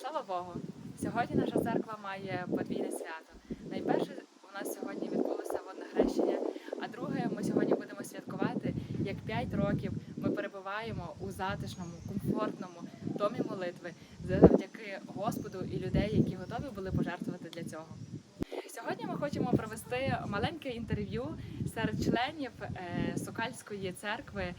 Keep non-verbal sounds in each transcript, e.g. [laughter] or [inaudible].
Слава Богу! Сьогодні наша церква має подвійне свято. Найперше у нас сьогодні відбулося водне хрещення, а друге, ми сьогодні будемо святкувати, як 5 років ми перебуваємо у затишному, комфортному домі молитви завдяки Господу і людей, які готові були пожертвувати для цього. Сьогодні ми хочемо провести маленьке інтерв'ю серед членів е, Сокальської церкви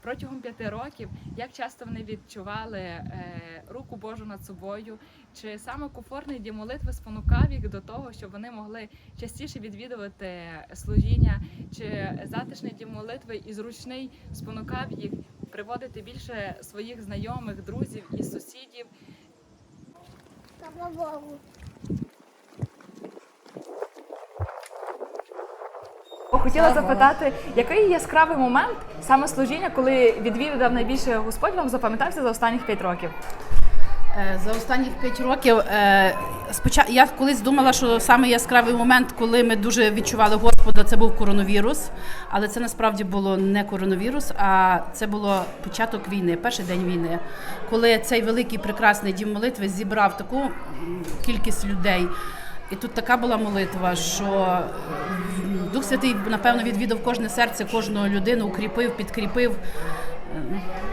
протягом п'яти років, як часто вони відчували е, руку Божу над собою, чи саме комфортний дім молитви спонукав їх до того, щоб вони могли частіше відвідувати служіння, чи затишний дім молитви і зручний спонукав їх приводити більше своїх знайомих, друзів і сусідів Слава Богу. Хотіла запитати, який яскравий момент саме служіння, коли відвідав найбільше Господь вам запам'ятався за останніх 5 років? Е, За останніх 5 років е, я колись думала, що саме яскравий момент, коли ми дуже відчували Господа, це був коронавірус. Але це насправді було не коронавірус, а це було початок війни, перший день війни, коли цей великий прекрасний дім молитви зібрав таку кількість людей. І тут така була молитва, що Дух Святий, напевно, відвідав кожне серце, кожну людину, укріпив, підкріпив.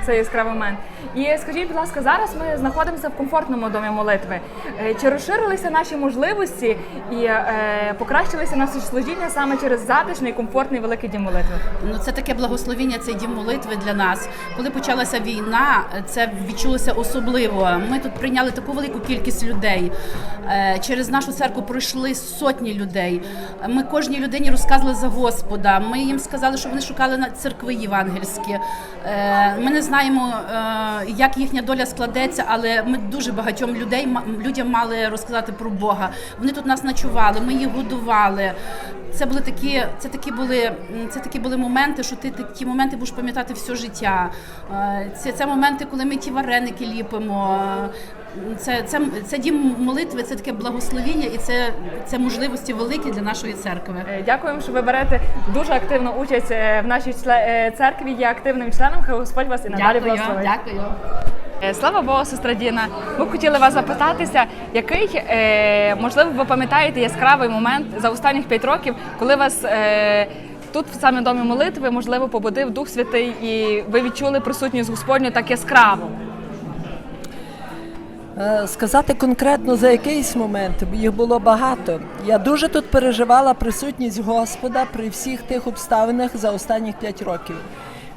Це яскравий момент. І скажіть, будь ласка, зараз ми знаходимося в комфортному домі молитви. Е, Чи розширилися наші можливості і е, покращилися наші служіння саме через затишний, комфортний великий дім молитви? Ну, це таке благословіння, цей дім молитви для нас. Коли почалася війна, це відчулося особливо. Ми тут прийняли таку велику кількість людей. Е, Через нашу церкву пройшли сотні людей. Ми кожній людині розказували за Господа. Ми їм сказали, що вони шукали на церкви євангельські. Е, Ми не знаємо, е, як їхня доля складеться, але ми дуже багатьом людей людям мали розказати про Бога. Вони тут нас ночували, ми їх годували. Це були такі, це такі були, це такі були моменти, що ти ті моменти будеш пам'ятати все життя. Е, Це, це моменти, коли ми ті вареники ліпимо. Це, це, це дім молитви, це таке благословіння і це, це можливості великі для нашої церкви. Е, Дякуємо, що ви берете дуже активну участь е, в нашій церкві, є активним членом. Хай Господь вас і надалі благословить. дякую. Е, Слава Богу, сестра Діна. Ми хотіли вас запитатися, який, е, можливо, ви пам'ятаєте яскравий момент за останніх 5 років, коли вас е, тут, в саме домі молитви, можливо, побудив Дух Святий, і ви відчули присутність Господню так яскраво. Сказати конкретно за якийсь момент, їх було багато. Я дуже тут переживала присутність Господа при всіх тих обставинах за останніх 5 років.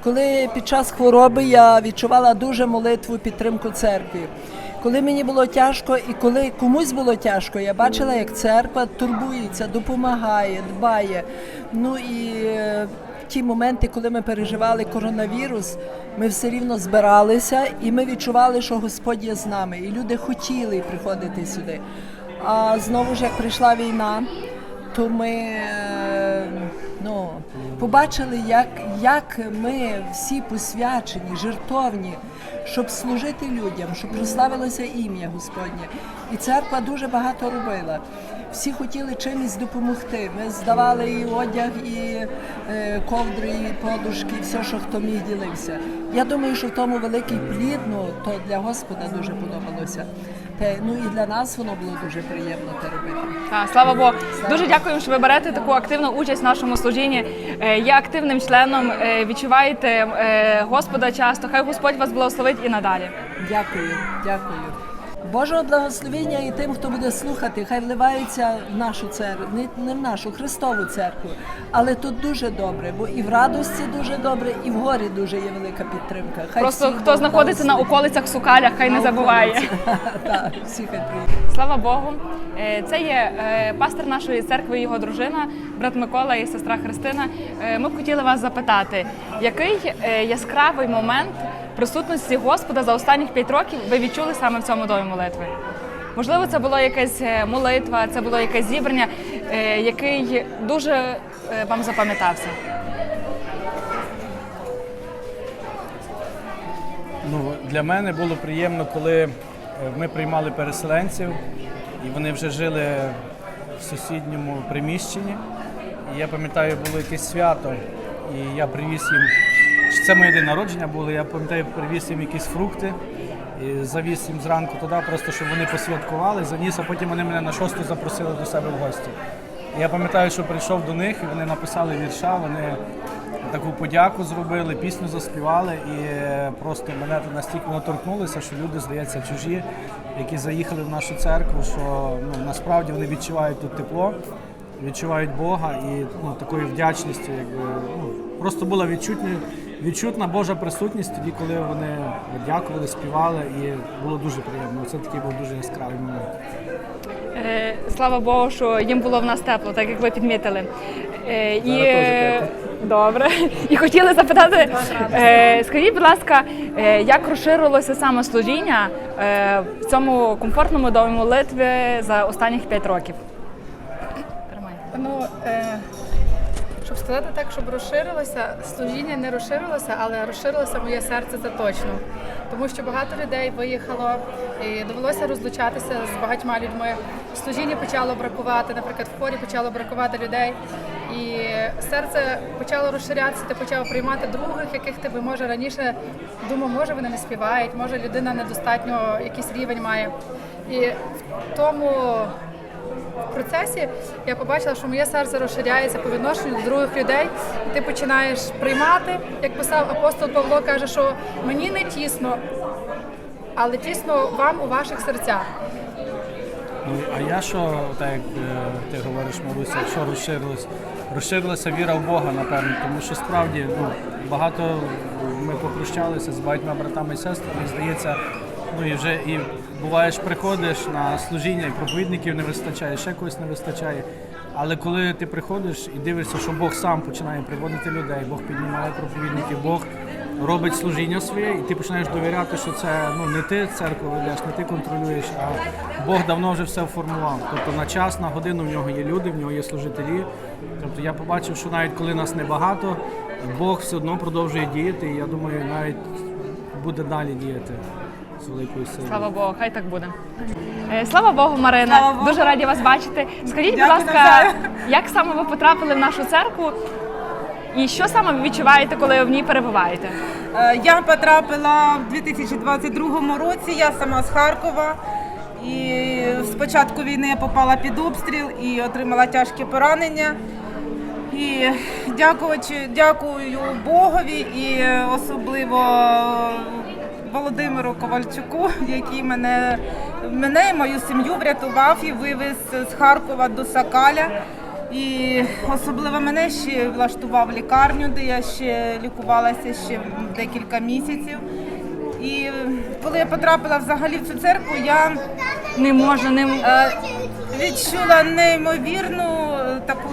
Коли під час хвороби я відчувала дуже молитву, підтримку церкви. Коли мені було тяжко і коли комусь було тяжко, я бачила, як церква турбується, допомагає, дбає. Ну і е, ті моменти, коли ми переживали коронавірус, ми все рівно збиралися і ми відчували, що Господь є з нами, і люди хотіли приходити сюди. А знову ж як прийшла війна, то ми е, ну, побачили, як, як ми всі посвячені, жертовні, щоб служити людям, щоб прославилося ім'я Господнє. І церква дуже багато робила. Всі хотіли чимось допомогти. Ми здавали і одяг, і е, ковдри, і подушки, і все, що хто міг ділився. Я думаю, що в тому великий плід, ну, то для Господа дуже подобалося. Те, ну і для нас воно було дуже приємно те робити. Так, слава Богу. Дуже дякуємо, що ви берете таку активну участь в нашому служінні. Е, Є активним членом, е, відчуваєте Господа часто. Хай Господь вас благословить і надалі. Дякую, дякую. Божого благословення і тим, хто буде слухати, хай вливаються в нашу церкву, не, не в нашу Христову церкву. Але тут дуже добре, бо і в радості дуже добре, і в горі дуже є велика підтримка. Хай Просто хто знаходиться на благословить. околицях Сукалях, хай не забуває. [laughs] Так, всі хай приїдуть. Слава Богу. Е, Це є е, пастор нашої церкви, його дружина, брат Микола і сестра Христина. Е, Ми б хотіли вас запитати, який яскравий момент присутності Господа за останніх п'ять років ви відчули саме в цьому домі молитви? Можливо, це була якась е, молитва, це було якесь зібрання, е, який дуже е, вам запам'ятався. Ну, для мене було приємно, коли ми приймали переселенців, і вони вже жили в сусідньому приміщенні. І я пам'ятаю, було якесь свято, і я привіз їм. Це моє день народження було, я пам'ятаю, привіз їм якісь фрукти. І завіз їм зранку туди, просто щоб вони посвяткували, заніс, а потім вони мене на шосту запросили до себе в гості. І я пам'ятаю, що прийшов до них, і вони написали вірша, вони таку подяку зробили, пісню заспівали, і е, просто мене настільки торкнулося, що люди, здається, чужі, які заїхали в нашу церкву, що ну, насправді вони відчувають тут тепло, відчувають Бога і ну, такою вдячністю, якби ну, просто була відчутня, відчутна Божа присутність тоді, коли вони дякували, співали, і було дуже приємно. Це такий був дуже яскравий момент. Е, Слава Богу, що їм було в нас тепло, так як ви підмітили. Е, І теж добре. [laughs] І хотіли запитати, е, скажіть, будь ласка, е, як розширилося саме служіння е, в цьому комфортному домі молитви за останніх 5 років? Ну, е, сказати так, щоб розширилося, служіння не розширилося, але розширилося моє серце це точно. Тому що багато людей виїхало і довелося розлучатися з багатьма людьми. Служіння почало бракувати, наприклад, в хорі почало бракувати людей. І серце почало розширятися, ти почав приймати других, яких ти би може раніше думав, може вони не співають, може людина недостатньо якийсь рівень має. І в тому процесі я побачила, що моє серце розширяється по відношенню до других людей. Ти починаєш приймати, як писав апостол Павло, каже, що мені не тісно, але тісно вам у ваших серцях. Ну, а я що, так як е, ти говориш, Маруся, що розширилось? Розширилася віра в Бога, напевно, тому що справді ну, багато ми попрощалися з багатьма братами і сестрами, здається, ну і вже і буваєш, приходиш на служіння, і проповідників не вистачає, ще когось не вистачає. Але коли ти приходиш і дивишся, що Бог сам починає приводити людей, Бог піднімає проповідників, Бог робить служіння своє, і ти починаєш довіряти, що це ну не ти церкву ведеш, не ти контролюєш, а Бог давно вже все формував. Тобто на час, на годину в нього є люди, в нього є служителі. Тобто я побачив, що навіть коли нас небагато, Бог все одно продовжує діяти, і я думаю, навіть буде далі діяти з великою силою. Слава Богу, хай так буде. Е, Слава Богу, Марина. Дуже раді вас бачити. Скажіть, будь ласка, як саме ви потрапили в нашу церкву? І що саме ви відчуваєте, коли ви в ній перебуваєте? Е, Я потрапила в 2022 році. Я сама з Харкова. І з початку війни я попала під обстріл і отримала тяжкі поранення. І дякуючи, дякую Богові і особливо Володимиру Ковальчуку, який мене, мене і мою сім'ю врятував і вивез з Харкова до Сакаля. І особливо мене ще влаштував лікарню, де я ще лікувалася ще декілька місяців. І коли я потрапила взагалі в цю церкву, я Не можна, не е, відчула неймовірну е, таку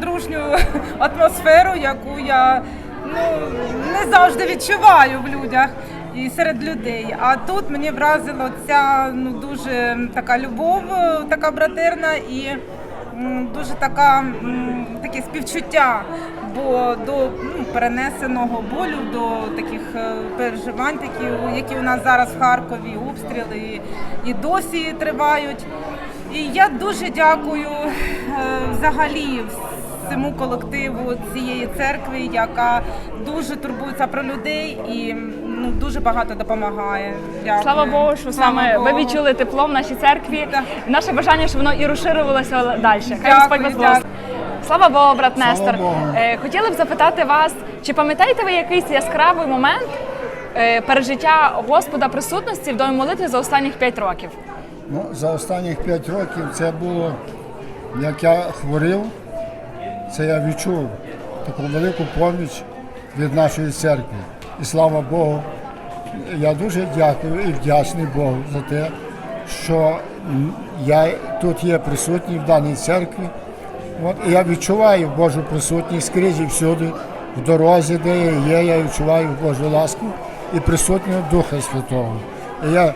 дружню атмосферу, яку я ну, не завжди відчуваю в людях і серед людей. А тут мені вразила ця ну, дуже така любов, така братерна і дуже така, таке співчуття. Бо до ну, перенесеного болю, до таких е, переживань, такі, які у нас зараз в Харкові, обстріли і, і досі тривають. І я дуже дякую е, взагалі всьому колективу цієї церкви, яка дуже турбується про людей і ну, дуже багато допомагає. Дякую. Слава Богу, що Слава саме ви відчули тепло в нашій церкві. Так. Наше бажання, щоб воно і розширювалося далі. Хай Господь вас благословить. Слава Богу, брат Нестор. Богу. Е, Хотіли б запитати вас, чи пам'ятаєте ви якийсь яскравий момент е, пережиття Господа присутності в домі молитви за останніх 5 років? Ну, за останніх 5 років це було, як я хворів, це я відчув таку велику поміч від нашої церкви. І слава Богу, я дуже дякую і вдячний Богу за те, що я тут є присутній в даній церкві. От, і я відчуваю Божу присутність скрізь і всюди, в дорозі, де я є, я відчуваю Божу ласку і присутнього Духа Святого. І я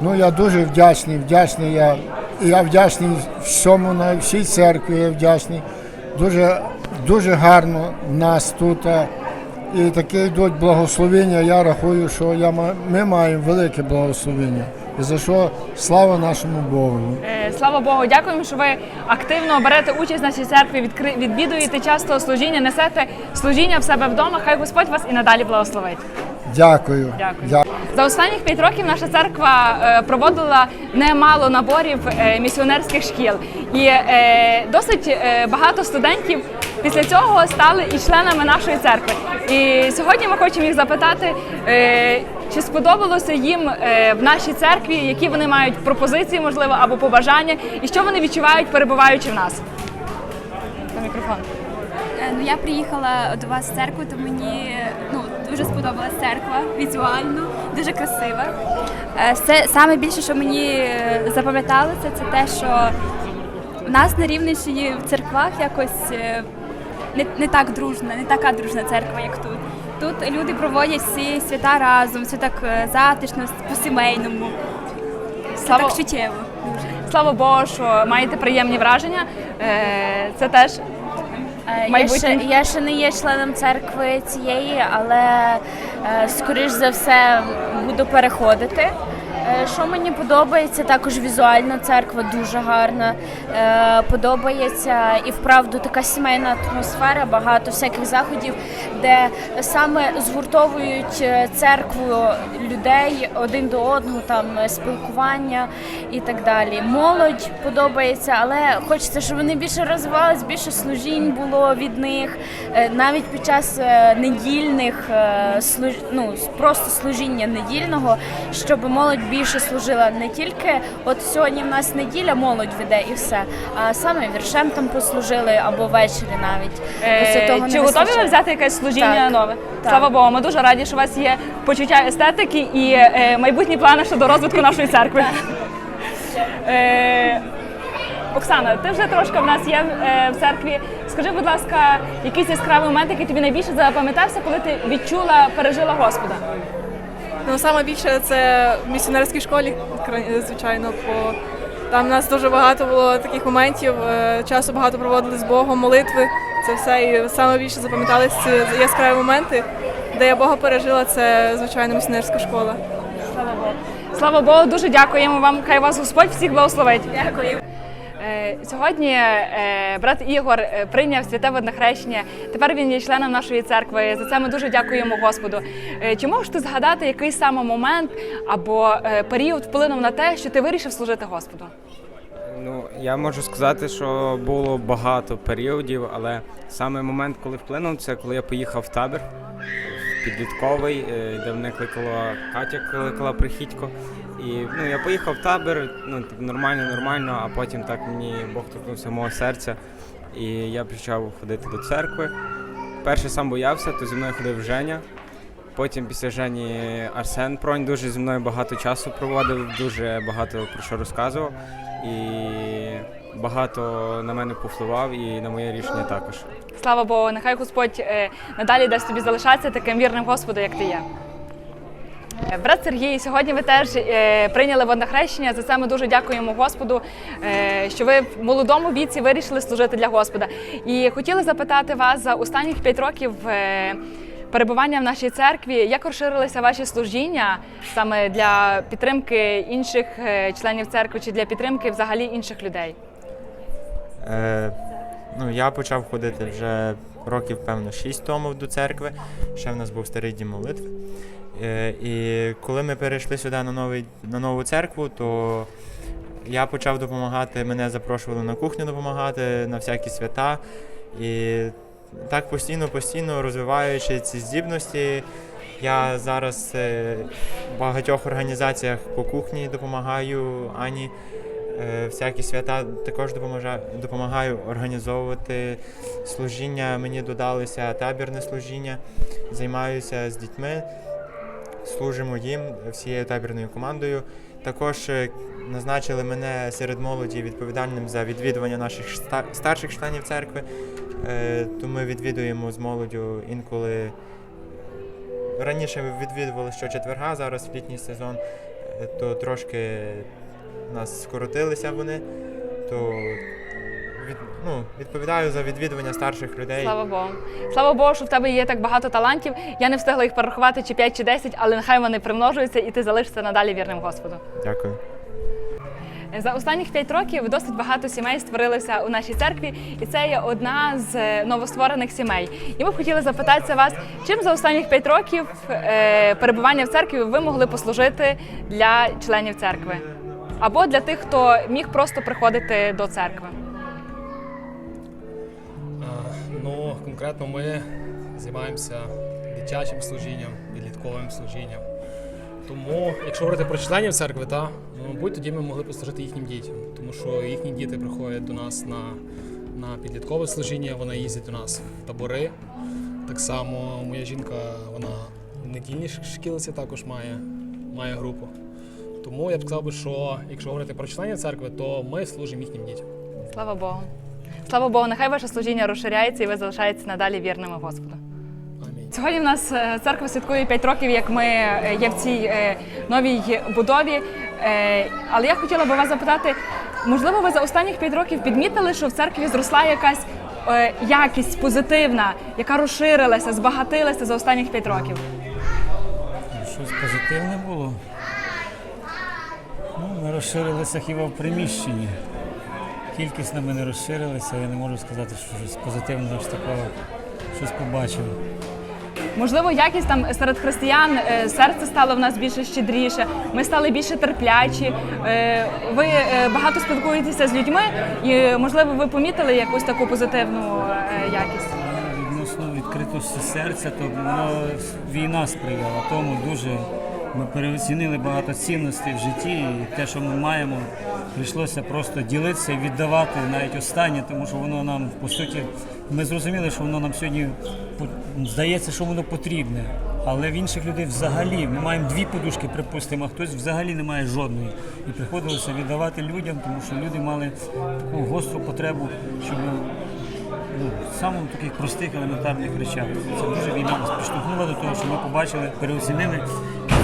Ну, я дуже вдячний, вдячний я. Я вдячний всьому на всій церкві, я вдячний. Дуже, дуже гарно в нас тут. І таке йдуть благословення. Я рахую, що я, ми маємо велике благословення. І за що слава нашому Богу. Е, Слава Богу, дякуємо, що ви активно берете участь в нашій церкві, відвідуєте часто служіння, несете служіння в себе вдома. Хай Господь вас і надалі благословить. Дякую. Дякую. За останніх п'ять років наша церква е, проводила немало наборів е, місіонерських шкіл, і е, досить багато студентів після цього стали і членами нашої церкви. І сьогодні ми хочемо їх запитати, чи сподобалося їм в нашій церкві, які вони мають пропозиції, можливо, або побажання, і що вони відчувають, перебуваючи в нас. На мікрофон. Ну, я приїхала до вас в церкву, то мені ну, дуже сподобалась церква візуально, дуже красива. Е, Все, саме більше, що мені е, запам'яталося, це те, що в нас на Рівненщині в церквах якось е, не, не так дружна, не така дружна церква, як тут. Тут люди проводять всі свята разом, все так затишно, по-сімейному. Все Слава- так чуттєво. Слава Богу, що маєте приємні враження. Це теж Я ще, я ще не є членом церкви цієї, але е, скоріш за все буду переходити. Е, Що мені подобається, також візуально церква дуже гарна. Е, Подобається і вправду така сімейна атмосфера, багато всяких заходів, де саме згуртовують е, церкву людей один до одного, там спілкування і так далі. Молодь подобається, але хочеться, щоб вони більше розвивались, більше служінь було від них, навіть під час недільних ну, просто служіння недільного, щоб молодь більше служила не тільки от сьогодні в нас неділя, молодь веде і все, а саме віршем там послужили або ввечері навіть. Того Е, Чи готові ви взяти якесь служіння Так. нове? Так. Слава Богу, ми дуже раді, що у вас є почуття естетики і е, майбутні плани щодо розвитку нашої церкви. [laughs] Е, Оксана, ти вже трошки в нас є е, в церкві. Скажи, будь ласка, якийсь яскравий момент, який тобі найбільше запам'ятався, коли ти відчула, пережила Господа? Ну, саме більше це в місіонерській школі, звичайно, бо там у нас дуже багато було таких моментів, е, часу багато проводили з Богом, молитви. Це все. І саме більше запам'яталися ці яскраві моменти, де я Бога пережила, це звичайно місіонерська школа. Слава Богу, дуже дякуємо вам. Хай вас Господь всіх благословить. Дякую. Сьогодні е, брат Ігор е, прийняв святе водне хрещення. Тепер він є членом нашої церкви. За це ми дуже дякуємо Господу. Е, Чи можеш ти згадати, який саме момент або е, період вплинув на те, що ти вирішив служити Господу? Ну, я можу сказати, що було багато періодів, але саме момент, коли вплинув, це коли я поїхав в табір підлітковий, е, де мене кликала Катя, кликала Прихідько. І ну, я поїхав в табір, ну, типу, нормально, нормально, а потім так мені Бог торкнувся мого серця, і я почав ходити до церкви. Перше сам боявся, то зі мною ходив Женя. Потім після Жені Арсен Пронь дуже зі мною багато часу проводив, дуже багато про що розказував. І багато на мене повпливав і на моє рішення також. Слава Богу, нехай Господь е, надалі дасть тобі залишатися таким вірним Господу, як ти є. Е, Брат Сергій, сьогодні ви теж е, прийняли водне хрещення. За це ми дуже дякуємо Господу, е, що ви в молодому віці вирішили служити для Господа. І хотіли запитати вас за останніх п'ять років перебування в нашій церкві, як розширилися ваші служіння саме для підтримки інших членів церкви чи для підтримки взагалі інших людей? Е, ну, я почав ходити вже років, певно, 6 тому до церкви. Ще в нас був старий дім молитви. Е, і коли ми перейшли сюди на, новий, на нову церкву, то я почав допомагати, мене запрошували на кухню допомагати, на всякі свята. І так постійно, постійно розвиваючи ці здібності, я зараз е, в багатьох організаціях по кухні допомагаю Ані. Е, Всякі свята також допоможа- допомагаю організовувати служіння. Мені додалося табірне служіння. Займаюся з дітьми, служимо їм всією табірною командою. Також е, назначили мене серед молоді відповідальним за відвідування наших старших членів церкви. Е, То ми відвідуємо з молоддю інколи. Раніше ми відвідували щочетверга, зараз в літній сезон, е, то трошки нас скоротилися вони, то ну, відповідаю за відвідування старших людей. Слава Богу. Слава Богу, що в тебе є так багато талантів. Я не встигла їх порахувати чи 5, чи 10, але нехай вони примножуються і ти залишишся надалі вірним Господу. Дякую. За останніх 5 років досить багато сімей створилося у нашій церкві, і це є одна з е, новостворених сімей. І ми б хотіли запитатися вас, чим за останніх 5 років е, перебування в церкві ви могли послужити для членів церкви або для тих, хто міг просто приходити до церкви. Конкретно ми займаємося дитячим служінням, підлітковим служінням. Тому, якщо говорити про членів церкви, та, ну, мабуть, тоді ми могли послужити їхнім дітям, тому що їхні діти приходять до нас на, на підліткове служіння, вони їздять до нас в табори. Так само моя жінка, вона в недільній шкілиці також має, має групу. Тому я б сказав що якщо говорити про членів церкви, то ми служимо їхнім дітям. Слава Богу. Слава Богу, нехай ваше служіння розширяється і ви залишаєтеся надалі вірними Господу. Сьогодні в нас е, церква святкує 5 років, як ми е, є в цій е, новій будові. Але я хотіла би вас запитати, можливо, ви за останніх 5 років підмітили, що в церкві зросла якась якість позитивна, яка розширилася, збагатилася за останніх 5 років? Щось позитивне було. Ну, ми розширилися хіба в приміщенні. Кількісно ми не розширилися, я не можу сказати, що щось позитивного ж такого щось побачив. Можливо, якість там серед християн е, серце стало в нас більше щедріше, ми стали більше терплячі. Е, Ви е, багато спілкуєтеся з людьми, і можливо, ви помітили якусь таку позитивну якість. Відносно відкритості серця, то воно війна сприяла тому дуже. Ми переоцінили багато цінностей в житті, і те, що ми маємо, прийшлося просто ділитися і віддавати навіть останнє, тому що воно нам по суті. Ми зрозуміли, що воно нам сьогодні здається, що воно потрібне. Але в інших людей взагалі ми маємо дві подушки, припустимо, а хтось взагалі не має жодної. І приходилося віддавати людям, тому що люди мали таку гостру потребу, щоб ну, в таких простих елементарних речах. Це дуже війна нас підштовхнула до того, що ми побачили, переоцінили.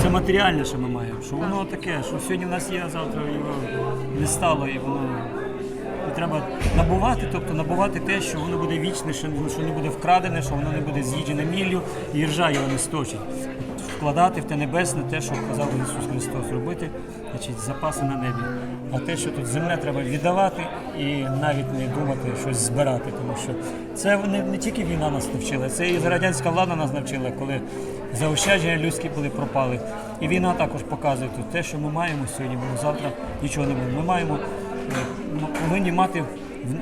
Це матеріальне, що ми маємо. Що воно таке, що сьогодні в нас є, а завтра його не стало, і воно і треба набувати, тобто набувати те, що воно буде вічне, що, що не буде вкрадене, що воно не буде з'їджене міллю, і ржа його не сточить. Вкладати в те небесне, те, що казав Ісус Христос, робити, значить, запаси на небі. А те, що тут земля, треба віддавати і навіть не думати щось збирати, тому що це не, не тільки війна нас навчила, це і радянська влада нас навчила, коли заощадження людські були пропали. І війна також показує тут те, що ми маємо сьогодні, бо завтра нічого не буде. Ми маємо е, повинні мати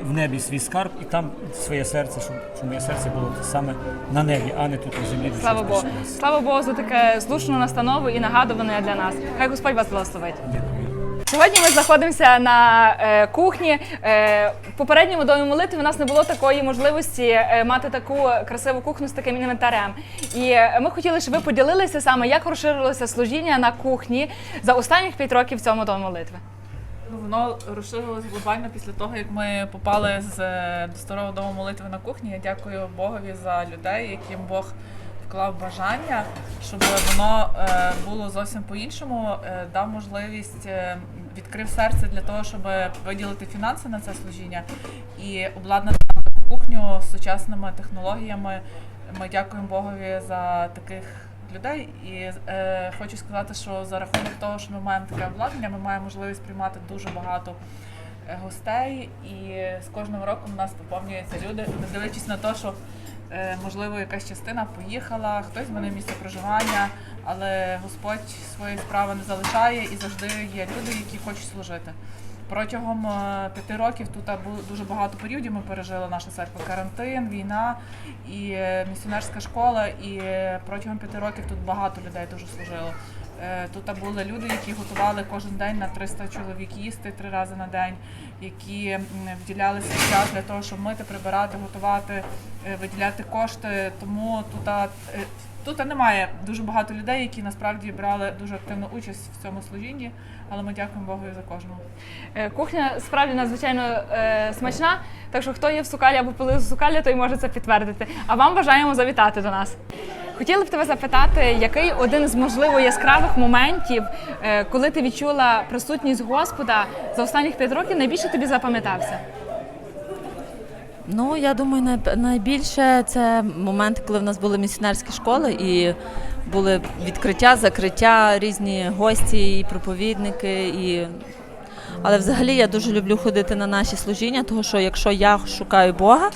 в- небі свій скарб і там своє серце, щоб, щоб моє серце було саме на небі, а не тут на землі. Слава Богу. Слава Богу за таке слушну настанову і нагадування для нас. Хай Господь вас благословить. Сьогодні ми знаходимося на е, кухні. Е, в попередньому домі молитви у нас не було такої можливості е, мати таку красиву кухню з таким інвентарем. І е, ми хотіли, щоб ви поділилися саме, як розширилося служіння на кухні за останніх 5 років цьому домі молитви. Воно розширилось глобально після того, як ми попали з е, до старого дому молитви на кухні. Я дякую Богові за людей, яким Бог вклав бажання, щоб воно е, було зовсім по-іншому, дав можливість, відкрив серце для того, щоб виділити фінанси на це служіння і обладнати кухню з сучасними технологіями. Ми дякуємо Богові за таких людей. І е, хочу сказати, що за рахунок того, що ми маємо таке обладнання, ми маємо можливість приймати дуже багато е, гостей, і з кожним роком у нас поповнюються люди, не дивлячись на те, що можливо якась частина поїхала, хтось мене місце проживання, але Господь свої справи не залишає і завжди є люди, які хочуть служити. Протягом е, п'яти років тут дуже багато періодів. Ми пережили наша церква карантин, війна і е, місіонерська школа. І е, протягом п'яти років тут багато людей дуже служило. Е, Тут були люди, які готували кожен день на 300 чоловік їсти три рази на день, які виділялися час для того, щоб мити, прибирати, готувати, е, виділяти кошти. Тому тут, е, тут немає дуже багато людей, які насправді брали дуже активну участь в цьому служінні, але ми дякуємо Богу за кожного. Е, Кухня справді надзвичайно е, смачна, так що хто є в Сукалі або пили з Сукалі, той може це підтвердити. А вам бажаємо завітати до нас. Хотіла б тебе запитати, який один з можливо яскравих моментів, е, коли ти відчула присутність Господа за останніх п'ять років, найбільше тобі запам'ятався? Ну, я думаю, най- найбільше це момент, коли в нас були місіонерські школи і були відкриття, закриття, різні гості, і проповідники. І... Але взагалі я дуже люблю ходити на наші служіння, тому що якщо я шукаю Бога,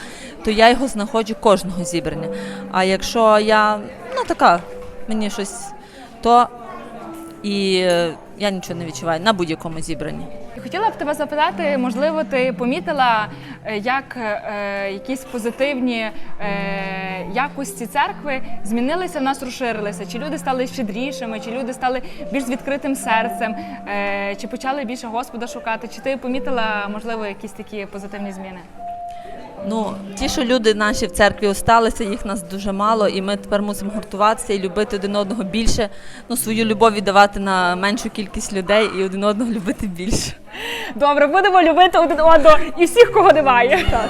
то я його знаходжу кожного зібрання. А якщо я ну така, мені щось, то і я нічого не відчуваю на будь-якому зібранні. Хотіла б тебе запитати, можливо, ти помітила, е, як е, якісь позитивні е, якості церкви змінилися в нас, розширилися? Чи люди стали щедрішими, чи люди стали більш з відкритим серцем, е, чи почали більше Господа шукати? Чи ти помітила, можливо, якісь такі позитивні зміни? Ну, ті, що люди наші в церкві осталися, їх нас дуже мало, і ми тепер мусимо гуртуватися і любити один одного більше. Ну, свою любов віддавати на меншу кількість людей і один одного любити більше. Добре, будемо любити один одного і всіх, кого немає.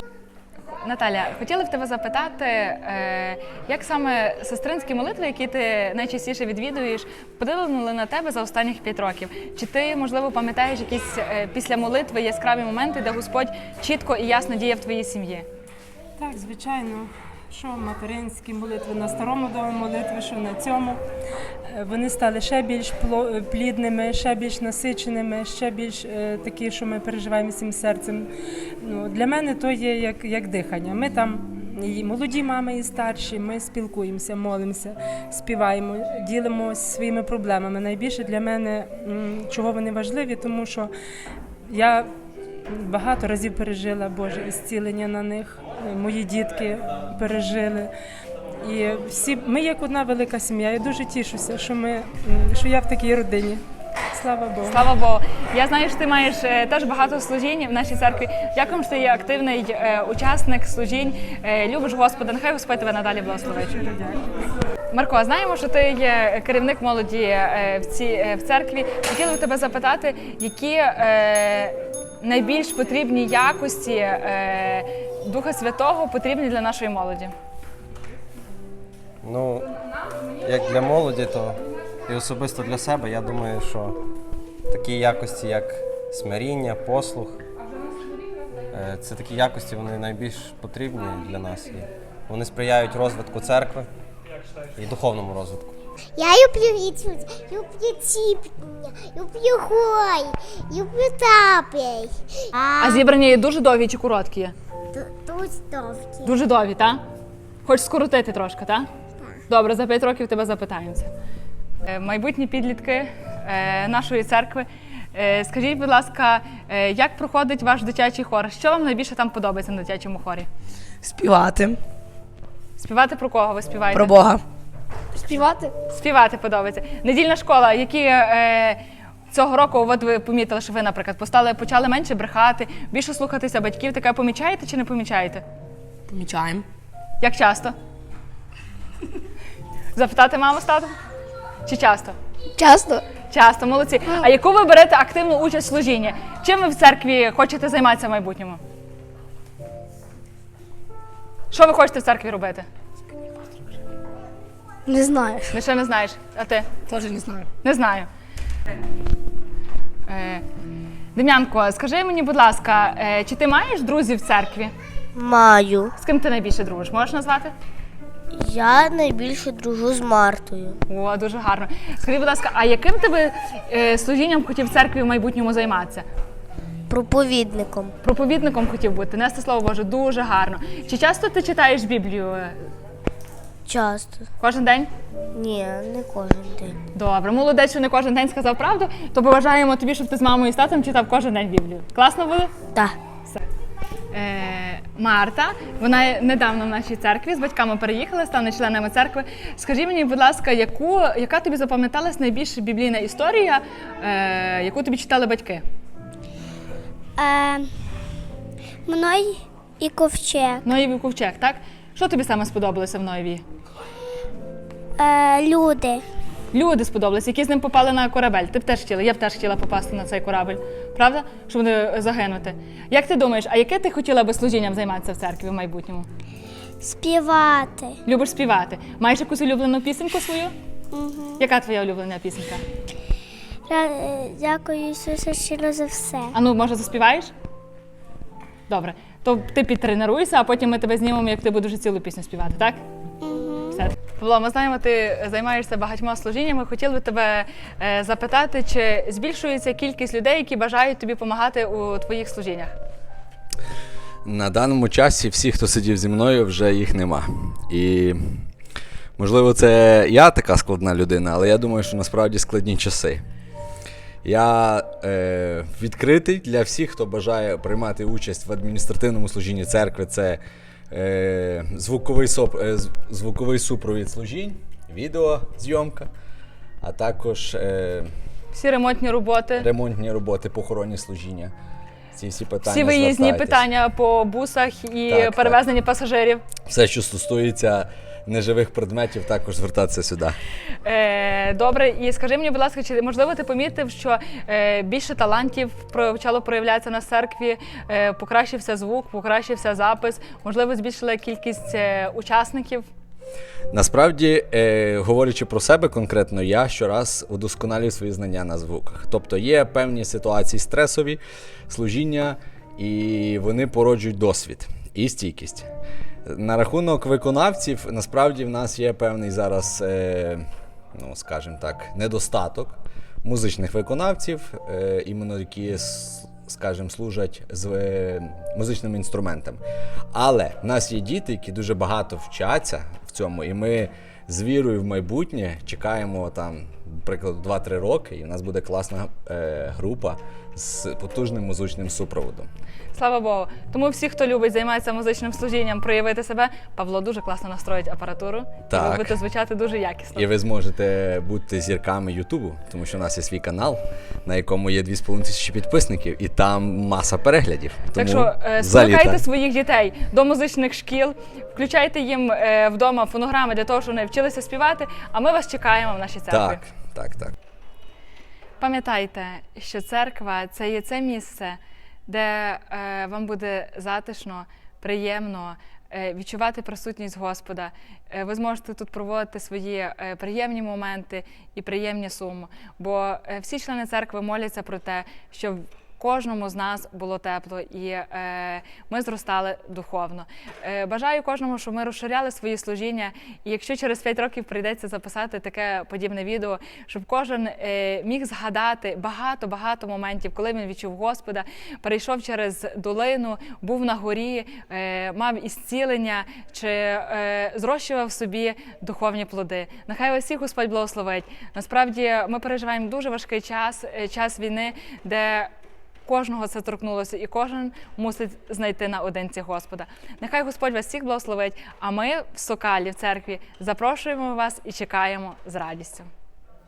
Наталя, хотіла б тебе запитати, е, як саме сестринські молитви, які ти найчастіше відвідуєш, подивили на тебе за останніх п'ять років? Чи ти, можливо, пам'ятаєш якісь е, після молитви яскраві моменти, де Господь чітко і ясно діє в твоїй сім'ї? Так, звичайно. Що материнські молитви на старому домі молитви, що на цьому. Е, Вони стали ще більш пло- плідними, ще більш насиченими, ще більш е, такі, що ми переживаємо всім серцем. Ну, для мене то є як, як дихання. Ми там і молоді мами, і старші, ми спілкуємося, молимося, співаємо, ділимося своїми проблемами. Найбільше для мене чого вони важливі, тому що я багато разів пережила Боже ісцілення на них. Е, Мої дітки пережили. І всі ми як одна велика сім'я. Я дуже тішуся, що ми що я в такій родині. Слава Богу. Слава Богу. Я знаю, що ти маєш е, теж багато служінь в нашій церкві. Дякую, що ти є активний е, учасник служінь. Е, любиш Господа. Нехай Господь тебе надалі благословить. Марко, знаємо, що ти є керівник молоді в, цій, в церкві. Хотіла б тебе запитати, які найбільш потрібні якості Духа Святого потрібні для нашої молоді? Ну, як для молоді, то і особисто для себе, я думаю, що такі якості, як смиріння, послух, е, це такі якості, вони найбільш потрібні для нас. І вони сприяють розвитку церкви і духовному розвитку. Я люблю відсюди, люблю ціпня, люблю гой, люблю тапей. А зібрання є дуже довгі чи короткі? є? Тут стовки. Дуже довгі, так? Хочеш скоротити трошки, так? Добре, за 5 років тебе запитаємося. Е, Майбутні підлітки е, нашої церкви. Е, Скажіть, будь ласка, як проходить ваш дитячий хор? Що вам найбільше там подобається на дитячому хорі? Співати Співати про кого ви співаєте? про Бога. Співати? Співати подобається. Недільна школа, які е, цього року, от ви помітили, що ви, наприклад, постали, почали менше брехати, більше слухатися батьків. Таке помічаєте чи не помічаєте? Помічаємо. Як часто? Запитати маму з татом? Чи часто? Часто. Часто, молодці. А яку ви берете активну участь в служінні? Чим ви в церкві хочете займатися в майбутньому? Що ви хочете в церкві робити? Не знаю. Не ще не знаєш. А ти? Теж не знаю. Не знаю. Е, Дем'янко, скажи мені, будь ласка, е, чи ти маєш друзів в церкві? Маю. З ким ти найбільше дружиш? Можеш назвати? Я найбільше дружу з Мартою. О, дуже гарно. Скажи, будь ласка, а яким ти би е, служінням хотів в церкві в майбутньому займатися? Проповідником. Проповідником хотів бути, нести слово Боже, дуже гарно. Чи часто ти читаєш Біблію? Часто. Кожен день? Ні, не кожен день. Добре, молодець, що не кожен день сказав правду, то побажаємо тобі, щоб ти з мамою і з татом читав кожен день Біблію. Класно буде? Так. Е, Марта, вона недавно в нашій церкві з батьками переїхала, стане членами церкви. Скажи мені, будь ласка, яку, яка тобі запам'яталась найбільш біблійна історія, е, яку тобі читали батьки? Е, мною і ковчег. Ноєві ковчег, так? Що тобі саме сподобалося в Ноєві? Е, люди. Люди сподобалися, які з ним попали на корабель. Ти б теж хотіла, я б теж хотіла попасти на цей корабль, правда? Щоб не загинути. Як ти думаєш, а яке ти хотіла би служінням займатися в церкві в майбутньому? Співати. Любиш співати? Маєш якусь улюблену пісеньку свою? Угу. Яка твоя улюблена пісенька? Дякую Ісусе щиро за все. А ну, може, заспіваєш? Добре. То ти підтренуйся, а потім ми тебе знімемо, як ти будеш цілу пісню співати, так? Все. Павло, ми знаємо, ти займаєшся багатьма служіннями. Хотіли би тебе е, запитати, чи збільшується кількість людей, які бажають тобі допомагати у твоїх служіннях? На даному часі всі, хто сидів зі мною, вже їх нема. І можливо, це я така складна людина, але я думаю, що насправді складні часи. Я е, відкритий для всіх, хто бажає приймати участь в адміністративному служінні церкви. Це звуковий, соп, е, звуковий супровід служінь, відеозйомка, а також е, Всі ремонтні роботи, ремонтні роботи, похоронні служіння. Ці всі питання. всі виїзні звертайтесь. питання по бусах і Так, перевезення пасажирів. Все, що стосується неживих предметів, також звертатися сюди. Е, добре, і скажи мені, будь ласка, чи можливо ти помітив, що е, більше талантів почало проявлятися на церкві, е, покращився звук, покращився запис, можливо, збільшила кількість е, учасників. Насправді, е, говорячи про себе конкретно, я щораз удосконалюю свої знання на звуках. Тобто є певні ситуації стресові, служіння, і вони породжують досвід і стійкість. На рахунок виконавців, насправді в нас є певний зараз, е, ну скажімо так, недостаток музичних виконавців, е, іменно які, скажімо, служать з е, музичними інструментами. Але в нас є діти, які дуже багато вчаться в цьому, і ми з вірою в майбутнє чекаємо там, наприклад, 2-3 роки, і в нас буде класна група з потужним музичним супроводом. Слава Богу. Тому всі, хто любить займатися музичним служінням, проявити себе, Павло дуже класно настроїть апаратуру. І ви Так. будете звучати дуже якісно. І ви зможете бути зірками Ютубу, тому що у нас є свій канал, на якому є 2,5 тисячі підписників, і там маса переглядів. Тому Так що е, спонукайте своїх дітей до музичних шкіл, включайте їм е, вдома фонограми для того, щоб вони вчилися співати. А ми вас чекаємо в нашій церкві. Так, так, так. Пам'ятайте, що церква це є це місце, де е, вам буде затишно, приємно е, відчувати присутність Господа. Е, ви зможете тут проводити свої приємні моменти і приємні суми. Бо всі члени церкви моляться про те, щоб Кожному з нас було тепло, і е, ми зростали духовно. Е, бажаю кожному, щоб ми розширяли свої служіння. І якщо через 5 років прийдеться записати таке подібне відео, щоб кожен е, міг згадати багато багато моментів, коли він відчув Господа, перейшов через долину, був на горі, е, мав ісцілення чи е, зрощував собі духовні плоди. Нехай вас Господь благословить. Насправді ми переживаємо дуже важкий час, е, час війни, де Кожного це торкнулося, і кожен мусить знайти наодинці Господа. Нехай Господь вас всіх благословить. А ми в Сокалі в церкві запрошуємо вас і чекаємо з радістю.